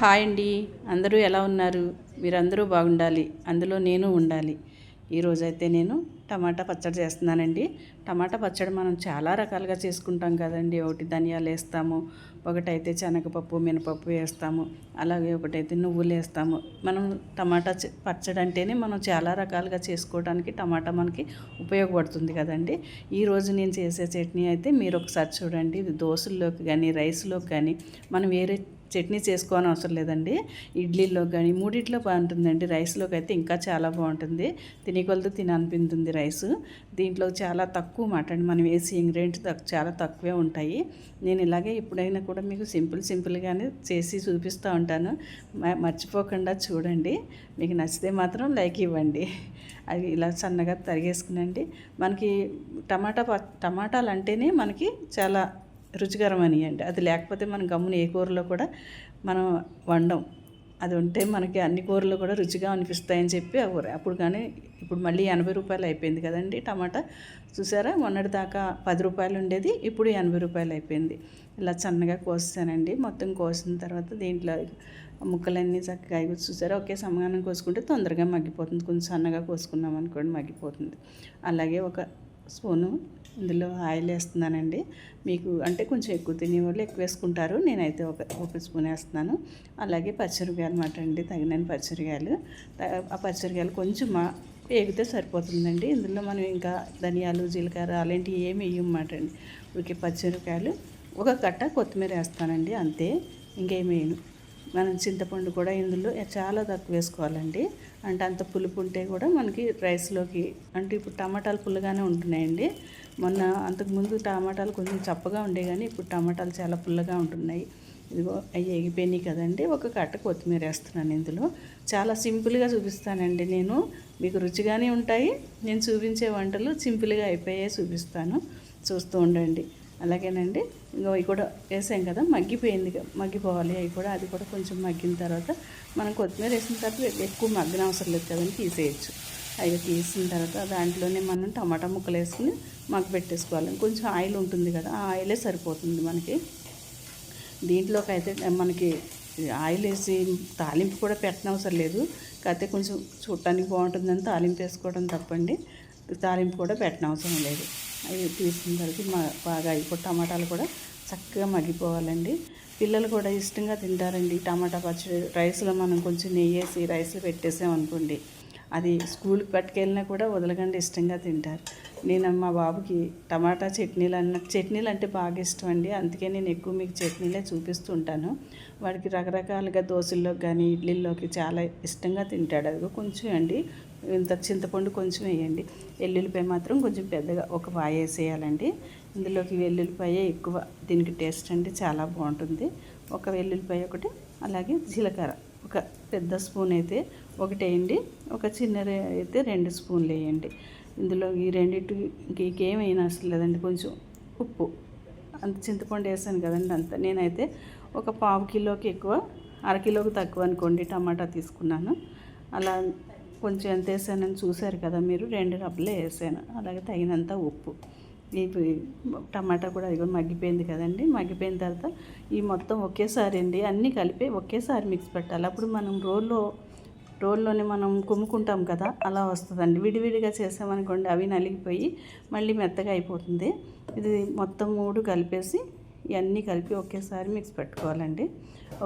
Hi అండి. అందరూ ఎలా ఉన్నారు? మీరందరూ బాగుండాలి. అందులో నేను ఉండాలి. ఈరోజైతే నేను టమాటా పచ్చడి చేస్తున్నానండి. టమాటా పచ్చడి మనం చాలా రకాలుగా చేసుకుంటాం కదండి. ఒకటి ధనియాలు వేస్తాము ఒకటైతే శనగపప్పు మినపప్పు వేస్తాము అలాగే ఒకటైతే నువ్వులు వేస్తాము. మనం టమాటా పచ్చడి అంటేనే మనం చాలా రకాలుగా చేసుకోవడానికి టమాటా మనకి ఉపయోగపడుతుంది కదండి. ఈరోజు నేను చేసే చట్నీ అయితే మీరు ఒకసారి చూడండి. ఇది దోశల్లోకి కానీ రైస్లోకి కానీ మనం వేరే చట్నీ చేసుకోని అవసరం లేదండి. ఇడ్లీలో కానీ మూడిట్లో బాగుంటుందండి. రైస్లోకి అయితే ఇంకా చాలా బాగుంటుంది. తినే కొలది తిననిపించింది రైస్. దీంట్లో చాలా తక్కువ మాట అండి. మనం వేసి ఇంగ్రీడియంట్స్ చాలా తక్కువే ఉంటాయి. నేను ఇలాగే ఎప్పుడైనా కూడా మీకు సింపుల్ సింపుల్గానే చేసి చూపిస్తూ ఉంటాను. మ- మర్చిపోకుండా చూడండి. మీకు నచ్చితే మాత్రం లైక్ ఇవ్వండి. అది ఇలా సన్నగా తరిగేసుకునండి. మనకి టమాటా టమాటాలు అంటేనే మనకి చాలా రుచికరం అనియండి అది లేకపోతే మనం గమ్మున ఏ కూరలో కూడా మనం వండం. అది ఉంటే మనకి అన్ని కూరలు కూడా రుచిగా అనిపిస్తాయని చెప్పి అవ్వరు అప్పుడు కానీ ఇప్పుడు మళ్ళీ ఎనభై రూపాయలు అయిపోయింది కదండి టమాటా. చూసారా? మొన్నటి దాకా పది రూపాయలు ఉండేది ఇప్పుడు ఎనభై రూపాయలు అయిపోయింది. ఇలా సన్నగా కోసానండి మొత్తం కోసిన తర్వాత దీంట్లో ముక్కలన్నీ చక్కగా అయిపోయి చూసారా? ఒకే సమానం కోసుకుంటే తొందరగా మగ్గిపోతుంది. కొంచెం సన్నగా కోసుకున్నాం అనుకోండి మగ్గిపోతుంది. అలాగే ఒక స్పూను ఇందులో ఆయిల్ వేస్తున్నానండి. మీకు అంటే కొంచెం ఎక్కువ తినేవాళ్ళు ఎక్కువ వేసుకుంటారు. నేనైతే ఒక ఒక స్పూన్ వేస్తున్నాను. అలాగే పచ్చిమిరకాయలు మాట అండి. తగినన్ని పచ్చిమిరకాయలు త- ఆ పచ్చిమిరకాయలు కొంచెం వేగితే సరిపోతుందండి. ఇందులో మనం ఇంకా ధనియాలు జీలకర్ర అలాంటివి ఏమి వేయమాట అండి. ఉడికే పచ్చిమిరకాయలు ఒక కట్ట కొత్తిమీర వేస్తానండి. అంతే. ఇంకేమి వేయను. మనం చింతపండు కూడా ఇందులో చాలా తక్కువ వేసుకోవాలండి. అంటే అంత పులుపు ఉంటే కూడా మనకి రైస్లోకి అంటే ఇప్పుడు టమాటాలు పుల్లగానే ఉంటున్నాయండి. మొన్న అంతకుముందు టమాటాలు కొంచెం చప్పగా ఉండే కానీ ఇప్పుడు టమాటాలు చాలా పుల్లగా ఉంటున్నాయి. ఇదిగో అవి ఎగిపోయినాయి కదండి. ఒక కట్ట కొత్తిమీర వేస్తున్నాను ఇందులో. చాలా సింపుల్గా చూపిస్తానండి నేను. మీకు రుచిగానే ఉంటాయి. నేను చూపించే వంటలు సింపుల్గా అయిపోయాయి చూపిస్తాను. చూస్తూ ఉండండి. అలాగేనండి. ఇంకా అవి కూడా వేసాం కదా మగ్గిపోయింది మగ్గిపోవాలి. అవి కూడా అది కూడా కొంచెం మగ్గిన తర్వాత మనం కొత్తిమీర వేసిన తర్వాత ఎక్కువ మగ్గిన అవసరం లేదు కదండి తీసేయచ్చు. అవి తీసిన తర్వాత దాంట్లోనే మనం టమాటా ముక్కలు వేసుకుని మగ్గ పెట్టేసుకోవాలి. కొంచెం ఆయిల్ ఉంటుంది కదా ఆ ఆయిలే సరిపోతుంది మనకి. దీంట్లోకి అయితే మనకి ఆయిల్ వేసి తాలింపు కూడా పెట్టనవసరం లేదు. కాకపోతే కొంచెం చూడటానికి బాగుంటుందని తాలింపు వేసుకోవడం తప్పండి. తాలింపు కూడా పెట్టనవసరం లేదు. అవి తీసిన తర్వాత మా- బాగా అయిపోయి టమాటాలు కూడా చక్కగా మగ్గిపోవాలండి. పిల్లలు కూడా ఇష్టంగా తింటారండి. టమాటా పచ్చడి రైస్లో మనం కొంచెం నెయ్యి వేసి రైస్లో పెట్టేసామనుకోండి అది స్కూల్కి పట్టుకెళ్ళినా కూడా వదలకుండా ఇష్టంగా తింటారు. నేను మా బాబుకి టమాటా చట్నీలు అన్న చట్నీలు అంటే బాగా ఇష్టం అండి అందుకే నేను ఎక్కువ మీకు చట్నీలే చూపిస్తూ ఉంటాను వాడికి రకరకాలుగా దోశల్లో కానీ ఇడ్లీల్లోకి చాలా ఇష్టంగా తింటాడు. అది కొంచెం అండి ఇంత చింతపండు కొంచెం వేయండి. ఎల్లుల్లిపాయ మాత్రం కొంచెం పెద్దగా ఒక పాయ వేసేయాలండి. ఇందులోకి వెల్లుల్లిపాయ ఎక్కువ దీనికి టేస్ట్ అండి చాలా బాగుంటుంది. ఒక వెల్లుల్లిపాయ ఒకటి అలాగే జీలకర్ర ఒక పెద్ద స్పూన్ అయితే ఒకటి వేయండి. ఒక చిన్న అయితే రెండు స్పూన్లు వేయండి. ఇందులో ఈ రెండింటి ఇంకేమైనా అసలు లేదండి. కొంచెం ఉప్పు. అంత చింతపండు వేసాను కదండి అంత. నేనైతే ఒక పావు కిలోకి ఎక్కువ అరకిలోకి తక్కువ అనుకోండి టమాటా తీసుకున్నాను. అలా కొంచెం ఎంత వేసానని చూశారు కదా మీరు రెండు డబ్బులే వేసాను. అలాగే తగినంత ఉప్పు. ఈ టమాటా కూడా అది కూడా మగ్గిపోయింది కదండి. మగ్గిపోయిన తర్వాత ఈ మొత్తం ఒకేసారి అండి అన్నీ కలిపి ఒకేసారి మిక్స్ పెట్టాలి. అప్పుడు మనం రోల్లో రోల్లోనే మనం కుమ్ముకుంటాం కదా అలా వస్తుందండి. విడివిడిగా చేసామనుకోండి అవి నలిగిపోయి మళ్ళీ మెత్తగా అయిపోతుంది. ఇది మొత్తం మూడు కలిపేసి ఇవన్నీ కలిపి ఒకేసారి మిక్స్ పెట్టుకోవాలండి.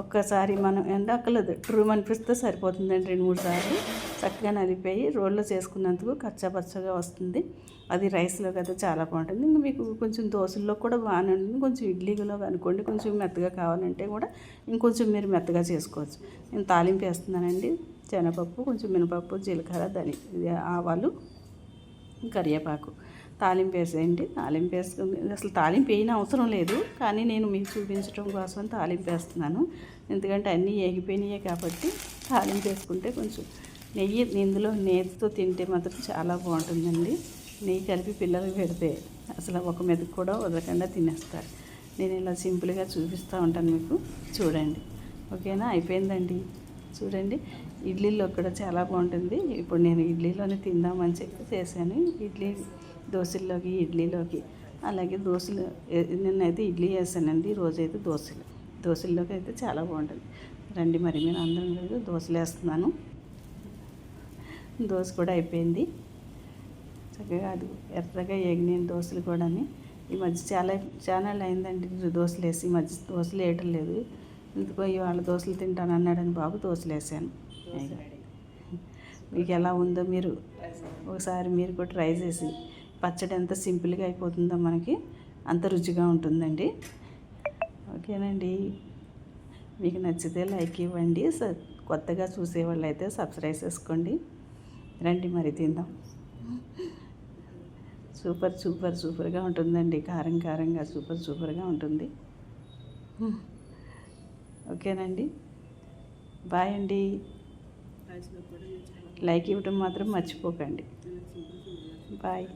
ఒక్కసారి మనం ఎండాకలేదు ట్రూమ్ అనిపిస్తే సరిపోతుందండి రెండు మూడు సార్లు. చక్కగా నలిపోయి రోల్లో చేసుకున్నందుకు కచ్చాపచ్చగా వస్తుంది. అది రైస్లో కదా చాలా బాగుంటుంది. ఇంకా మీకు కొంచెం దోశల్లో కూడా బాగానే ఉంటుంది. కొంచెం ఇడ్లీలో అనుకోండి కొంచెం మెత్తగా కావాలంటే కూడా ఇంకొంచెం మీరు మెత్తగా చేసుకోవచ్చు. నేను తాలింపు వేస్తున్నానండి. శనగపప్పు కొంచెం మినపప్పు జీలకర్ర ధని ఇది ఆవాలు కరివేపాకు. తాలింపు వేసేయండి తాలింపు వేసుకుని అసలు తాలింపు వేయని అవసరం లేదు. కానీ నేను మీకు చూపించడం కోసం తాలింపు వేస్తున్నాను. ఎందుకంటే అన్నీ ఏగిపోయినాయి కాబట్టి తాలింపు వేసుకుంటే కొంచెం నెయ్యి ఇందులో నేతితో తింటే మాత్రం చాలా బాగుంటుందండి. నెయ్యి కలిపి పిల్లలకు పెడితే అసలు ఒక మెతుకు కూడా వదలకుండా తినేస్తారు. నేను ఇలా సింపుల్గా చూపిస్తూ ఉంటాను మీకు. చూడండి. ఓకేనా? అయిపోయిందండి. చూడండి. ఇడ్లీలో కూడా చాలా బాగుంటుంది. ఇప్పుడు నేను ఇడ్లీలోనే తిందామని చెప్పి చేశాను. ఇడ్లీ దోశల్లోకి ఇడ్లీలోకి. అలాగే దోశలు నిన్నైతే ఇడ్లీ వేసానండి రోజైతే దోశలు. దోశల్లోకి అయితే చాలా బాగుంటుంది. రండి మరి నేను అందరం కలిసి దోశలు వేస్తున్నాను. దోశ కూడా అయిపోయింది. చక్కగా అది ఎర్రగా ఏగినాయి దోశలు కూడా ఈ మధ్య చాలా చాలా అయిందండి దోశలు వేసి. ఈ మధ్య దోశలు వేయటం లేదు. ఎందుకో ఇవాళ దోశలు తింటాను అన్నాడని బాబు దోశలు వేసాను. మీకు ఎలా ఉందో మీరు ఒకసారి మీరు కూడా ట్రై చేసి పచ్చడి ఎంత సింపుల్గా అయిపోతుందో మనకి అంత రుచిగా ఉంటుందండి. ఓకేనండి. మీకు నచ్చితే లైక్ ఇవ్వండి. స- కొత్తగా చూసేవాళ్ళు అయితే సబ్స్క్రైబ్ చేసుకోండి. రండి మరి తిందాం. సూపర్ సూపర్ సూపర్గా ఉంటుందండి. కారం కారంగా సూపర్ సూపర్గా ఉంటుంది. ఓకేనండి. బాయ్ అండి. లైక్ ఇవ్వడం మాత్రం మర్చిపోకండి. బాయ్.